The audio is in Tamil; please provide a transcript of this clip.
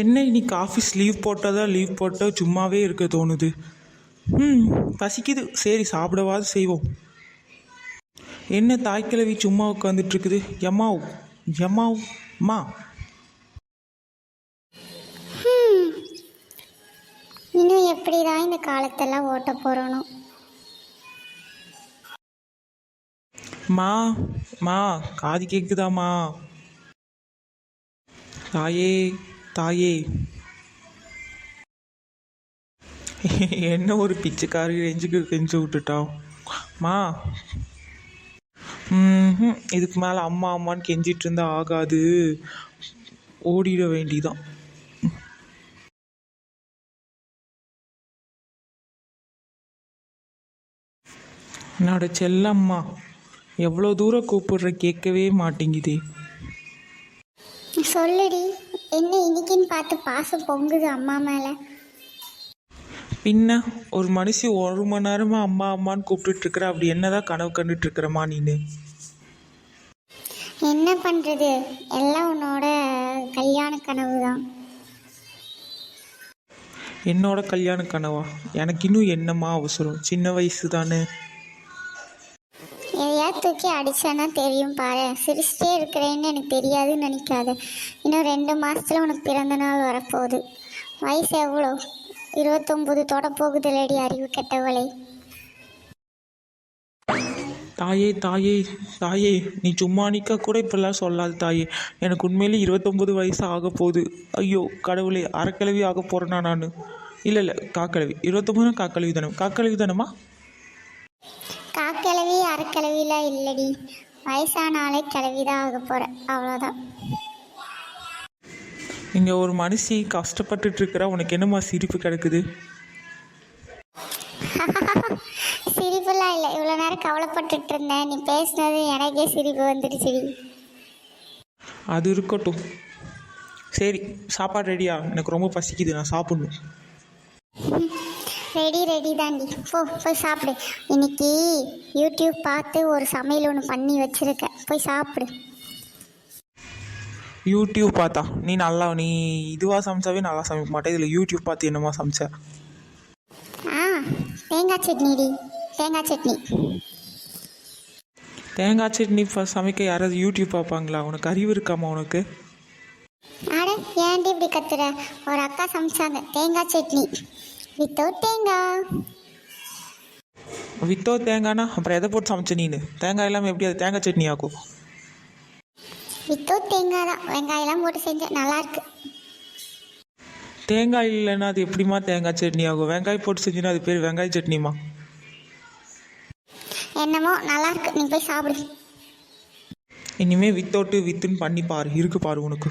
என்ன இன்னைக்கு ஆஃபீஸ் லீவ் போட்டதா லீவ் போட்டால் சும்மாவே இருக்க தோணுது. ம் பசிக்குது. சரி சாப்பிடவாது செய்வோம். என்ன தாய்க்கிழவி சும்மா உட்காந்துட்டு இருக்குது எம்மாவ் எம்மாவ் மா இன்னும் எப்படி தான் இந்த காலத்தெல்லாம் ஓட்ட போகிறோனோ மா மா காது கேக்குதாம்மா தாயே. தாயே. என்ன ஒரு பிச்சைக்காரி ரேஞ்சுக்கு கெஞ்சு விட்டுட்டான் மா. இதுக்கு மேலே அம்மா அம்மான்னு கெஞ்சிட்டு இருந்தா ஆகாது. ஓடிட வேண்டிதான். என்னோட செல்லம்மா எவ்வளோ தூரம் கூப்பிடுற கேட்கவே மாட்டேங்குதே. சொல்லுடி. என்ன இன்னைக்குன்னு பார்த்து பாசம் பொங்குது அம்மா மேலே. பின்ன ஒரு மனுஷி ஒரு மணி நேரமா அம்மா அம்மான்னு கூப்பிட்டுட்டு இருக்கிற. அப்படி என்னதான் கனவு கண்டுட்டு இருக்கிறமா நீனு? என்ன பண்ணுறது எல்லாம் உன்னோட கல்யாண கனவு தான் என்னோட கல்யாண கனவா? எனக்கு இன்னும் என்னம்மா அவசரம்? சின்ன வயசு தானே அடித்தானா தெரியும் பாரு. சிரிச்சிட்டே இருக்கிறேன்னு எனக்கு தெரியாதுன்னு நினைக்காத. இன்னும் ரெண்டு மாசத்துல உனக்கு பிறந்த நாள் வரப்போகுது. வயசு எவ்வளோ? இருபத்தொம்பது தொட போகுது லேடி அறிவு கெட்டவளை. தாயே தாயே தாயே நீ சும்மா நிற்க கூட இப்பெல்லாம் சொல்லாது தாயே. எனக்கு உண்மையிலே இருபத்தொம்பது வயசு ஆக போகுது. ஐயோ கடவுளே அறக்கிழவி ஆக போகிறேனா நான்? இல்லை இல்லை காக்கழுவி இருபத்தொம்பதுனா காக்கிழவி தானே காக்கிழவி தானேம்மா காக்கிழவி அரைக்கிழவிலாம் இல்லடி. வயசானாலே கிழவி தான் ஆக போகிற அவ்வளோதான் இங்கே ஒரு மனுஷி கஷ்டப்பட்டுட்டு இருக்கிறா உனக்கு என்னம்மா சிரிப்பு கிடக்குது? சிரிப்புலாம் இல்லை. இவ்வளோ நேரம் கவலைப்பட்டுட்டு இருந்தேன் நீ பேசுனது எனக்கே சிரிப்பு வந்துடுச்சுடி. அது இருக்கட்டும். சரி சாப்பாடு ரெடியா எனக்கு ரொம்ப பசிக்குது. நான் சாப்பிடணும். ரெடி ரெடி தாண்டி. போ போய் சாப்பிடு. இன்னைக்கு யூடியூப் பார்த்து ஒரு சமையல் ஒன்று பண்ணி வச்சிருக்கேன் போய் சாப்பிடு. யூடியூப் பார்த்தா. நீ நல்லா நீ இதுவாக சமைச்சாவே நல்லா சமைக்க மாட்டேன். இதில் யூடியூப் பார்த்து என்னமா சமைச்ச? ஆ தேங்காய் சட்னிடி. தேங்காய் சட்னி. தேங்காய் சட்னி சமைக்க யாராவது யூடியூப் பார்ப்பாங்களா? உனக்கு அறிவு இருக்காமா உனக்கு? அட ஏன்டி இப்படி கத்துற? ஒரு அக்கா சமைச்சாங்க. தேங்காய் சட்னி. வித்தவுட் தேங்காய் வித்தோ தேங்காய்னா அப்புறம் எதை போட்டு சமைச்ச நீனு? தேங்காய் இல்லாமல் எப்படி அது தேங்காய் சட்னி ஆக்கும்? வித்தவுட் தேங்காய் தான். வெங்காயம்லாம் போட்டு செஞ்சேன் நல்லா இருக்கு. தேங்காய் இல்லைன்னா அது எப்படிம்மா தேங்காய் சட்னி ஆகும்? வெங்காயம் போட்டு செஞ்சுன்னா அது பேர் வெங்காய சட்னிமா என்னமோ நல்லா இருக்கு. நீ போய் சாப்பிடு. இனிமேல் வித்தோட்டு வித்துன்னு பண்ணி பாரு. இருக்கு பாரு உனக்கு.